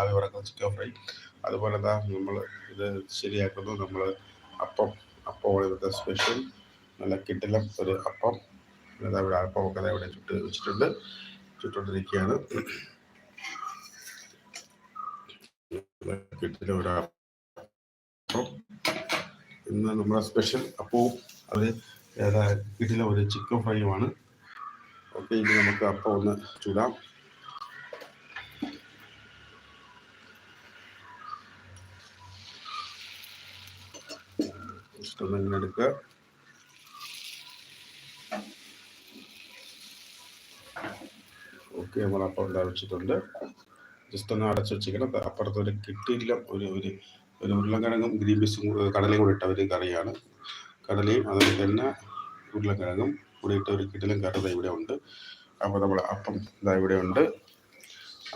ആവി വറക്കുന്ന chicken fry അതുപോലെ തന്നെ നമ്മൾ ഇത് ശരിയാക്കുന്നു. നമ്മൾ അപ്പം അപ്പം ഇവിടുത്തെ സ്പെഷ്യൽ നല്ല കിട്ടിലും ഒരു അപ്പം. ഇവിടെ അപ്പമൊക്കെ ഇവിടെ ചുട്ട് വെച്ചിട്ടുണ്ട്. ചുട്ടുകൊണ്ടിരിക്കുകയാണ് കിട്ടില ഒരു അപ്പം. ഇന്ന് നമ്മുടെ സ്പെഷ്യൽ അപ്പവും അത് കിട്ടില ഒരു ചിക്കൻ ഫ്രൈയുമാണ് ഓക്കെ ഇനി നമുക്ക് അപ്പം ഒന്ന് ചൂടാം. ഒന്ന് ഇങ്ങനെ എടുക്കുക ഓക്കെ നമ്മൾ അപ്പം എന്താ വെച്ചിട്ടുണ്ട് ജസ്റ്റ് ഒന്ന് അടച്ചു വെച്ചിരിക്കണം. അപ്പുറത്ത് ഒരു കിട്ടിയില്ല ഒരു ഒരു ഒരു ഉരുളക്കിഴങ്ങും ഗ്രീൻ പീസും കടലയും കൂടി ഇട്ട ഒരു കറിയാണ്. കടലയും അതുപോലെ തന്നെ ഉരുളക്കിഴങ്ങും കൂടി ഇട്ട ഒരു കിട്ടിലും കറി ഇവിടെ ഉണ്ട്. അപ്പോൾ നമ്മൾ അപ്പം ഇതാ ഇവിടെ ഉണ്ട്.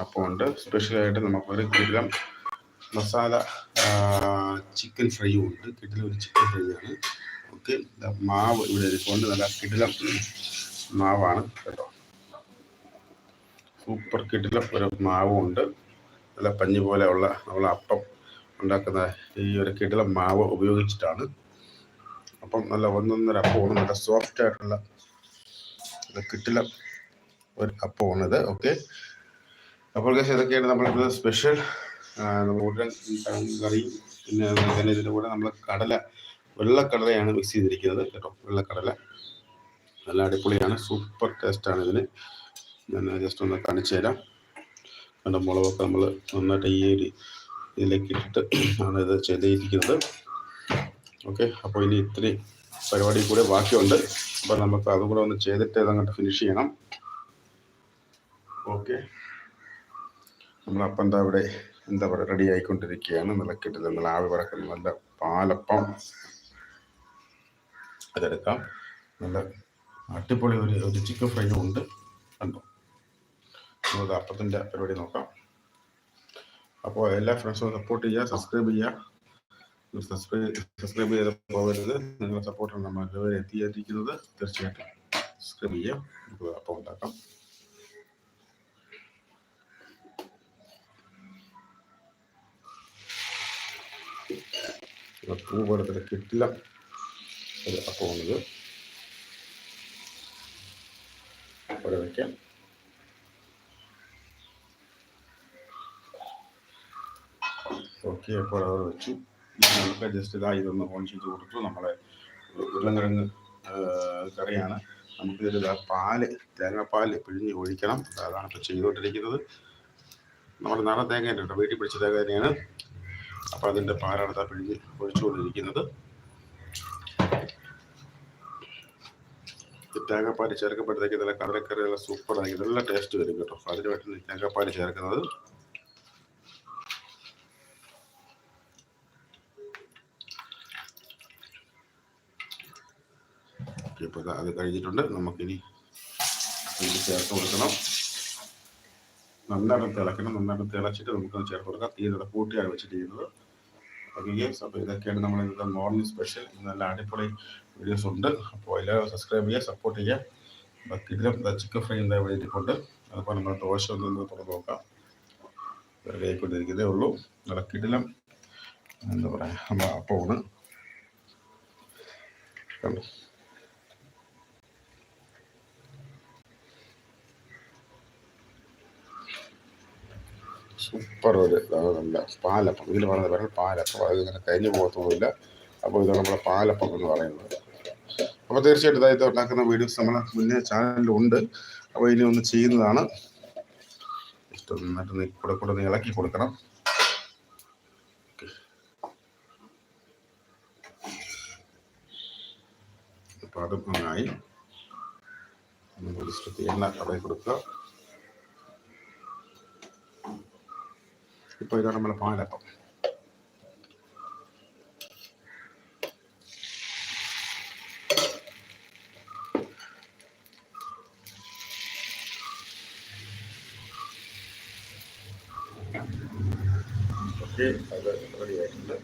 അപ്പം ഉണ്ട്. സ്പെഷ്യലായിട്ട് നമുക്കൊരു കിടിലം മസാല ചിക്കൻ ഫ്രൈയും ഉണ്ട്. കിടിലം ഒരു ചിക്കൻ ഫ്രൈ ആണ്. ഓക്കെ മാവ് ഇവിടെ ഒരുപാട് നല്ല കിടിലം മാവാണ് കേട്ടോ. സൂപ്പർ കിടിലം ഒരു മാവും ഉണ്ട്. നല്ല പഞ്ഞി പോലെ ഉള്ള നമ്മൾ അപ്പം ഉണ്ടാക്കുന്ന ഈ ഒരു കിടിലം മാവ് ഉപയോഗിച്ചിട്ടാണ്. അപ്പം നല്ല ഒന്നൊന്നര അപ്പമാണ് നല്ല സോഫ്റ്റ് ആയിട്ടുള്ള കിട്ടിലം ഒരു അപ്പമാണിത്. ഓക്കെ അപ്പോൾ ഇതൊക്കെയാണ് നമ്മുടെ സ്പെഷ്യൽ നമ്മുടെ കറിയും പിന്നെ തന്നെ ഇതിന്റെ കൂടെ നമ്മൾ കടല വെള്ളക്കടലയാണ് മിക്സ് ചെയ്തിരിക്കുന്നത് കേട്ടോ വെള്ളക്കടല. നല്ല അടിപൊളിയാണ് സൂപ്പർ ടേസ്റ്റാണ് ഇതിന്. ഞാൻ ജസ്റ്റ് ഒന്ന് കാണിച്ചു തരാം. കണ്ട മുളകൊക്കെ നമ്മൾ നന്നായിട്ട് ഈ ഒരു ഇതിലേക്ക് ഇട്ടിട്ട് ആണ് ഇത് ചെയ്തിരിക്കുന്നത്. ഓക്കെ അപ്പോൾ ഇനി ഇത്തിരി പരിപാടി കൂടെ ബാക്കിയുണ്ട്. അപ്പോൾ നമുക്ക് അതും കൂടെ ഒന്ന് ചെയ്തിട്ട് ഇതങ്ങോട്ട് ഫിനിഷ് ചെയ്യണം. ഓക്കെ നമ്മളപ്പം എന്താ ഇവിടെ എന്താ പറയുക റെഡി ആയിക്കൊണ്ടിരിക്കുകയാണ്. നല്ല നിന്ന് ആവി പറക്കുന്ന നല്ല പാലപ്പം അതെടുക്കാം. നല്ല അടിപൊളി ഒരു ഒരു ചിക്കൻ ഫ്രൈയും ഉണ്ട്. കണ്ടോ? നമുക്ക് അപ്പത്തിന്റെ പരിപാടി നോക്കാം. അപ്പോൾ എല്ലാ ഫ്രണ്ട്സും സപ്പോർട്ട് ചെയ്യുക സബ്സ്ക്രൈബ് ചെയ്യുക. സബ്സ്ക്രൈബ് സബ്സ്ക്രൈബ് ചെയ്ത് പോകരുത്. നിങ്ങളുടെ സപ്പോർട്ടാണ് നമ്മൾ എത്തിയിരിക്കുന്നത്. തീർച്ചയായിട്ടും സബ്സ്ക്രൈബ് ചെയ്യുക. നമുക്ക് അപ്പം ഉണ്ടാക്കാം. പൂ പോലെ തന്നെ കിട്ടില്ല. ഒരു അപ്പമാണിത് അവിടെ വയ്ക്കാം ഓക്കെ അപ്പോൾ അവിടെ വെച്ചു. നമുക്ക് ജസ്റ്റ് ഇതാ ഇതൊന്ന് ഓൺ ചെയ്ത് കൊടുത്തു. നമ്മളെ ഉരുളങ്കിഴങ്ങ് കറിയാണ്. നമുക്കിതിൽ ഇതാ പാൽ തേങ്ങാപ്പാൽ പിഴിഞ്ഞ് ഒഴിക്കണം. അതാണ് ഇപ്പോൾ ചെയ്തുകൊണ്ടിരിക്കുന്നത് നമ്മുടെ നാടൻ തേങ്ങ വീട്ടിൽ പിടിച്ച തേങ്ങ തന്നെയാണ്. അപ്പോൾ അതിന്റെ പാലാണ് ഇതാ പിഴിഞ്ഞ് ഒഴിച്ചുകൊണ്ടിരിക്കുന്നത്. ഈ തേങ്ങാപ്പാൽ ചേർക്കുമ്പോഴത്തേക്ക് നല്ല നല്ല സൂപ്പറായി നല്ല ടേസ്റ്റ് വരും കേട്ടോ. അതിന് വേണ്ടി ഈ ചേർക്കുന്നത്. ഇപ്പോൾ അത് കഴിഞ്ഞിട്ടുണ്ട്. നമുക്കിനി ചേർത്ത് കൊടുക്കണം. നന്നായിട്ട് തിളക്കണം. നന്നായിട്ട് തിളച്ചിട്ട് നമുക്കത് ചേർത്ത് കൊടുക്കാം. തീ കൂട്ടിയാണ് വെച്ചിരിക്കുന്നത്. ഗെയിംസ് അപ്പോൾ ഇതൊക്കെയാണ് നമ്മൾ ഇന്നത്തെ മോർണിംഗ് സ്പെഷ്യൽ നല്ല അടിപൊളി വീഡിയോസ് ഉണ്ട്. അപ്പോൾ എല്ലാവരും സബ്സ്ക്രൈബ് ചെയ്യുക സപ്പോർട്ട് ചെയ്യുക. ഇതിലും ചിക്കൻ ഫ്രൈ എന്താ വേണ്ടിയിട്ടുണ്ട് അതുപോലെ നമ്മൾ ദോശ ഒന്നും തുറന്ന് നോക്കാം. റെഡി ആയിക്കൊണ്ടിരിക്കുന്നതേ ഉള്ളൂ. നല്ല എന്താ പറയുക അപ്പമാണ്. കണ്ടോ? സൂപ്പർ ഒരു ഇതാണ് നല്ല പാലപ്പം. ഇതിൽ പറയുന്നത് പറയുന്നത് പാലപ്പം. അത് ഇങ്ങനെ കഴിഞ്ഞു പോകത്തൊന്നുമില്ല. അപ്പോൾ ഇതാണ് നമ്മുടെ പാലപ്പം എന്ന് പറയുന്നത്. അപ്പോൾ തീർച്ചയായിട്ടും ഇതായത് ഉണ്ടാക്കുന്ന വീഡിയോസ് നമ്മളെ മുന്നേ ചാനലിലുണ്ട്. അപ്പോൾ ഇനി ഒന്ന് ചെയ്യുന്നതാണ്. ഇഷ്ടം നന്നായിട്ട് കൂടെ കൂടെ ഒന്ന് ഇളക്കി കൊടുക്കണം. അപ്പോൾ അതും നന്നായി. എണ്ണ കടയിൽ കൊടുക്കുക. ഇപ്പോൾ ഇതാണ് നമ്മളെ പാലപ്പം. അത് റെഡി ആയിട്ടുണ്ട്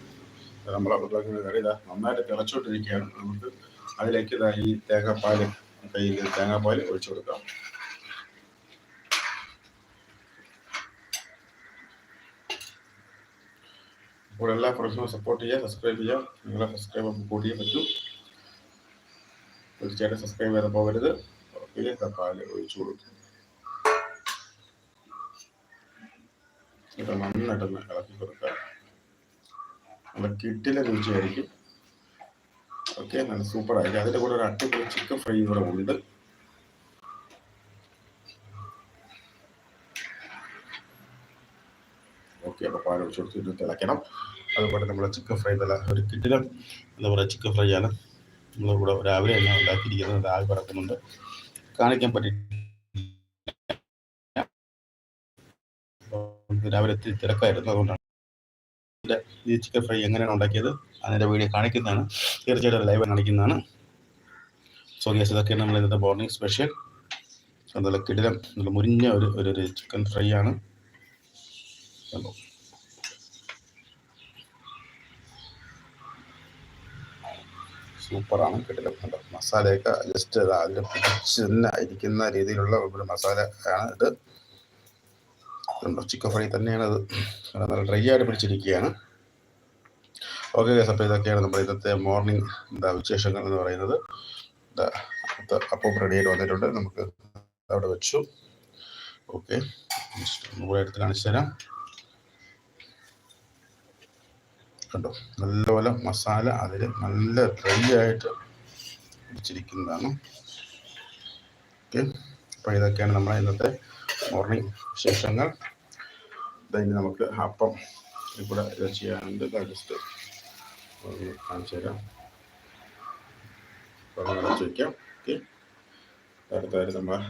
നമ്മൾ ഉരുളക്കിഴങ്ങ് കറി നന്നായിട്ട് തിളച്ചോണ്ടിരിക്കുകയാണ് നമുക്ക് അതിലേക്ക് ഇതാ ഈ തേങ്ങാപ്പാൽ കയ്യിൽ തേങ്ങാപ്പാൽ ഒഴിച്ചു കൊടുക്കാം. അപ്പോൾ എല്ലാ ഫ്രണ്ട്സിനും സപ്പോർട്ട് ചെയ്യുക സബ്സ്ക്രൈബ് ചെയ്യുക നിങ്ങളെ സബ്സ്ക്രൈബ് കൂട്ടിയേ പറ്റൂ തീർച്ചയായിട്ടും സബ്സ്ക്രൈബ് ചെയ്ത് പോകരുത് ഓക്കെ തക്കാളി ഒഴിച്ചു കൊടുക്കും ഇത് നന്നായിട്ടൊന്ന് ഇളക്കി കൊടുക്കുക നല്ല കിട്ടിലെ രുചിയായിരിക്കും ഓക്കെ നല്ല സൂപ്പർ ആയിരിക്കും അതിന്റെ കൂടെ ഒരു അടിപൊളി ചിക്കൻ ഫ്രൈ കൂടെ ഉണ്ട് അപ്പോൾ പാൽ ഒഴിച്ച് കൊടുത്തിട്ട് തിളയ്ക്കണം അതുപോലെ നമ്മൾ ചിക്കൻ ഫ്രൈ നല്ല ഒരു കിട്ടിലും എന്താ പറയുക ചിക്കൻ ഫ്രൈ ആണ്. നമ്മളിവിടെ രാവിലെ തന്നെ ഉണ്ടാക്കിയിരിക്കുന്നത്. ആവി പറക്കുന്നുണ്ട്. കാണിക്കാൻ പറ്റി രാവിലെ തിരക്കായിരുന്നു. അതുകൊണ്ടാണ് ഈ ചിക്കൻ ഫ്രൈ എങ്ങനെയാണ് ഉണ്ടാക്കിയത് അതിന്റെ വീഡിയോ കാണിക്കുന്നതാണ്. തീർച്ചയായിട്ടും ലൈവ് കാണിക്കുന്നതാണ്. സോ ഗ്യാസ് ഇതൊക്കെയാണ് നമ്മൾ ഇന്നത്തെ മോർണിംഗ് സ്പെഷ്യൽ നല്ല കിടിലം നല്ല മുരിഞ്ഞ ഒരു ഒരു ചിക്കൻ ഫ്രൈ ആണ്. കണ്ടോ? സൂപ്പറാണ്. കണ്ടോ. മസാലയൊക്കെ ജസ്റ്റ് അതിൽ പിടിച്ച് തന്നെ ഇരിക്കുന്ന രീതിയിലുള്ള ഒരു മസാല ആണ് ഇത്. കണ്ടോ ചിക്കൻ ഫ്രൈ തന്നെയാണ് അത് നല്ല ഡ്രൈ ആയിട്ട് പിടിച്ചിരിക്കുകയാണ്. ഓക്കെ ഗസ് അപ്പോൾ ഇതൊക്കെയാണ് നമ്മുടെ ഇന്നത്തെ മോർണിംഗ് എന്താ വിശേഷങ്ങൾ എന്ന് പറയുന്നത്. അപ്പം റെഡി ആയിട്ട് വന്നിട്ടുണ്ട്. നമുക്ക് അവിടെ വെച്ചു. ഓക്കെ കൂടെ എടുത്ത് കാണിച്ചു തരാം. കണ്ടോ നല്ലപോലെ മസാല അതിൽ നല്ല ഡ്രൈ ആയിട്ട് പിടിച്ചിരിക്കുന്നതാണ് ഓക്കെ അപ്പോൾ ഇതൊക്കെയാണ് നമ്മുടെ ഇന്നത്തെ മോർണിംഗ് വിശേഷങ്ങൾ. ഇനി നമുക്ക് അപ്പം ഇവിടെ ചെയ്യാനുണ്ട്. ജസ്റ്റ് കാണിച്ചു തരാം. അടച്ചു വയ്ക്കാം ഓക്കെ അടുത്തായിട്ട് നമ്മൾ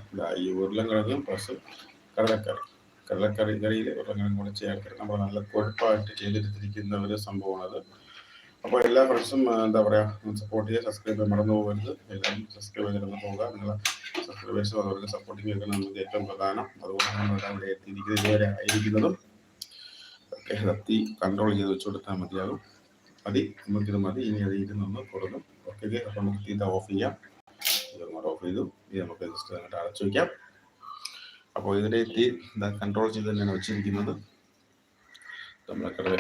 ഈ കിടക്കും പ്ലസ് കടലക്കറി കടലക്കറി കറിയിൽ ഉരുളൻകിഴങ്ങും കൂടെ ചേർത്ത് നമ്മൾ നല്ല കൊഴുപ്പായിട്ട് ചെയ്തെടുത്തിരിക്കുന്ന ഒരു സംഭവമാണത്. അപ്പോൾ എല്ലാ ഫ്രണ്ട്സും എന്താ പറയുക സപ്പോർട്ട് ചെയ്യുക സബ്സ്ക്രൈബ് മറന്നു പോകരുത്. എല്ലാവരും സബ്സ്ക്രൈബ് ചെയ്തിരുന്ന് പോവുക. നിങ്ങൾ സബ്സ്ക്രൈബേഴ്സ് അതുപോലെ സപ്പോർട്ടിങ് വെക്കണം നമുക്ക് ഏറ്റവും പ്രധാനം. അതുകൊണ്ടാണ് നമ്മൾ അവിടെ എത്തിയിരിക്കുന്നത് ഇതുവരെ ആയിരിക്കുന്നതും ഒക്കെ തീ കൺട്രോൾ ചെയ്ത് വെച്ച് കൊടുത്താൽ മതിയാകും. മതി നമുക്കിത് മതി. ഇനി അത് ഇരുന്നൊന്ന് കൊടുക്കും. ഓക്കെ അപ്പോൾ നമുക്ക് തീ ഓഫ് ചെയ്യാം. ഇത് ഓഫ് ചെയ്തു. ഇത് നമുക്ക് ജസ്റ്റ് അങ്ങോട്ട് അടച്ചു വയ്ക്കാം. അപ്പോൾ ഇതിന്റെ തീ കൺട്രോൾ ചെയ്ത് തന്നെയാണ് വെച്ചിരിക്കുന്നത്. നമ്മളെ കടല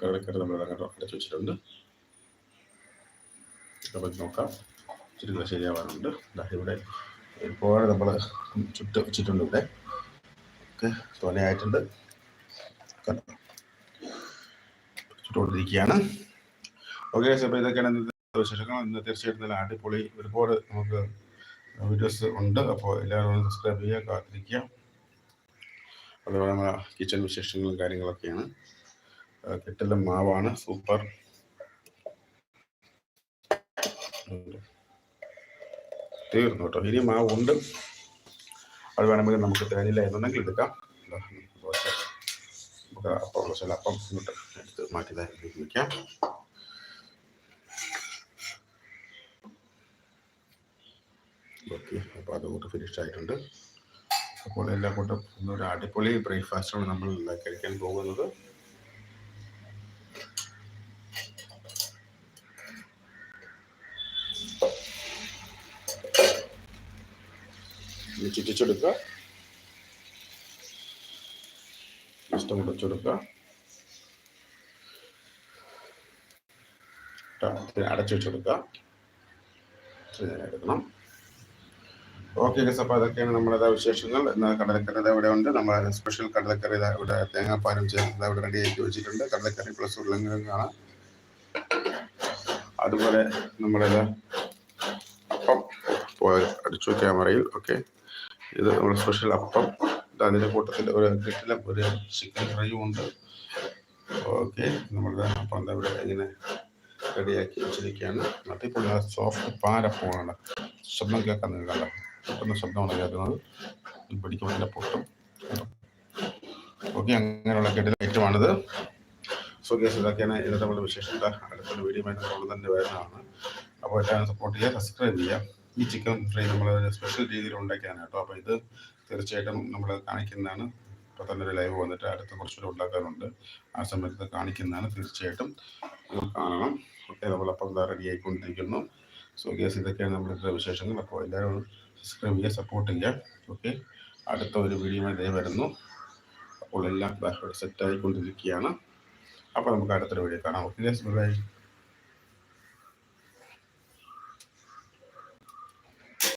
കടലക്കറി നമ്മൾ അങ്ങോട്ട് അടച്ചു വെച്ചിട്ടുണ്ട്. അപ്പോൾ നോക്കാം. ചുരുക്കം ശരിയാവാറുണ്ട്. ഇവിടെ ഒരുപാട് നമ്മൾ ചുട്ട് വെച്ചിട്ടുണ്ട് ഇവിടെ. ഓക്കെ തോനയായിട്ടുണ്ട് കണ്ടോ? ചുട്ടുകൊണ്ടിരിക്കുകയാണ് ഓക്കെ അപ്പോൾ ഇതൊക്കെയാണ് ഇന്നത്തെ വിശേഷങ്ങൾ. ഇന്ന് തീർച്ചയായിട്ടും നല്ല അടിപൊളി ഒരുപാട് നമുക്ക് വീഡിയോസ് ഉണ്ട്. അപ്പോൾ എല്ലാവരും സബ്സ്ക്രൈബ് ചെയ്യുക കാത്തിരിക്കുക. അതുപോലെ നമ്മുടെ കിച്ചൺ വിശേഷങ്ങളും കാര്യങ്ങളൊക്കെയാണ്. കിട്ടല മാവാണ്. സൂപ്പർ തീർന്നു കേട്ടോ. ഇനി മാവ് ഉണ്ട് അത് വേണമെങ്കിൽ നമുക്ക് തേനില്ല എന്നുണ്ടെങ്കിൽ എടുക്കാം. നമുക്ക് അപ്പം ചില അപ്പം ഇങ്ങോട്ട് എടുത്ത് മാറ്റി തരാൻ വയ്ക്കാം ഓക്കെ. അപ്പോൾ അതുകൊണ്ട് ഫിനിഷ് ആയിട്ടുണ്ട്. അപ്പോൾ എല്ലാം കൊണ്ടും ഒരു അടിപൊളി ബ്രേക്ക്ഫാസ്റ്റാണ് നമ്മൾ കഴിക്കാൻ പോകുന്നത്. ചുറ്റിച്ചെടുക്കുക. അടച്ചു വെച്ചെടുക്കുക. എടുക്കണം. ഓക്കെ ഗസ് അപ്പോൾ അതൊക്കെയാണ് നമ്മുടെ വിശേഷങ്ങൾ. എന്നാൽ കടലക്കറി ഇവിടെ ഉണ്ട്. നമ്മൾ സ്പെഷ്യൽ കടലക്കറി ഇവിടെ തേങ്ങാപ്പാലും ചേർത്ത് ഇവിടെ റെഡി ആക്കി വെച്ചിട്ടുണ്ട്. കടലക്കറി പ്ലസ് ഉരുളങ്കിഴങ്ങാണ് അതുപോലെ നമ്മളിത് അപ്പം അടിച്ചു ക്യാമറയിൽ ഓക്കെ. ഇത് നമ്മുടെ സ്പെഷ്യൽ അപ്പം. അതിന്റെ കൂട്ടത്തിൽ ഒരു കിട്ടില ഒരു ചിക്കൻ ഫ്രൈയും ഉണ്ട്. ഓക്കെ നമ്മളുടെ അപ്പം ഇവിടെ ഇങ്ങനെ റെഡിയാക്കി വെച്ചിരിക്കുകയാണ്. അതിപ്പോൾ സോഫ്റ്റ് പാരപ്പമാണ് ശബ്ദം കേൾക്കാൻ നിൽക്കണ്ട. പെട്ടെന്ന് ശബ്ദമാണ് കേൾക്കുന്നത്. പിടിക്കുമ്പോൾ നല്ല പൊട്ടും. ഓക്കെ അങ്ങനെയുള്ള കിട്ടില ഐറ്റമാണിത്. സോ കേസ് ഇതൊക്കെയാണ് ഇന്നത്തെ നമ്മുടെ വിശേഷത അടുത്തൊരു വീഡിയോ ആയിട്ട് തന്നെ വരുന്നതാണ്. അപ്പോൾ എല്ലാവരും സപ്പോർട്ട് ചെയ്യുക സബ്സ്ക്രൈബ് ചെയ്യുക. ഈ ചിക്കൻ ഫ്രൈ നമ്മൾ സ്പെഷ്യൽ രീതിയിൽ ഉണ്ടാക്കിയാണ് കേട്ടോ. അപ്പോൾ ഇത് തീർച്ചയായിട്ടും നമ്മൾ കാണിക്കുന്നതാണ്. ഇപ്പോൾ തന്നെ ഒരു ലൈവ് വന്നിട്ട് അടുത്ത കുറച്ചുകൂടെ ഉണ്ടാക്കാറുണ്ട് ആ സമയത്ത് കാണിക്കുന്നതാണ് തീർച്ചയായിട്ടും. കാണണം. ഓക്കെ നമ്മളപ്പം റെഡി ആയിക്കൊണ്ടിരിക്കുന്നു. സോ കേസ് ഇതൊക്കെയാണ് നമ്മുടെ വിശേഷങ്ങൾ. അപ്പോൾ എല്ലാവരും സബ്സ്ക്രൈബ് ചെയ്യുക സപ്പോർട്ട് ചെയ്യുക. ഓക്കെ അടുത്ത ഒരു വീഡിയോ ഇതേ വരുന്നു. അപ്പോൾ എല്ലാം സെറ്റ് ആയിക്കൊണ്ടിരിക്കുകയാണ്. അപ്പോൾ നമുക്ക് അടുത്തൊരു വീഡിയോ കാണാം. Okay bye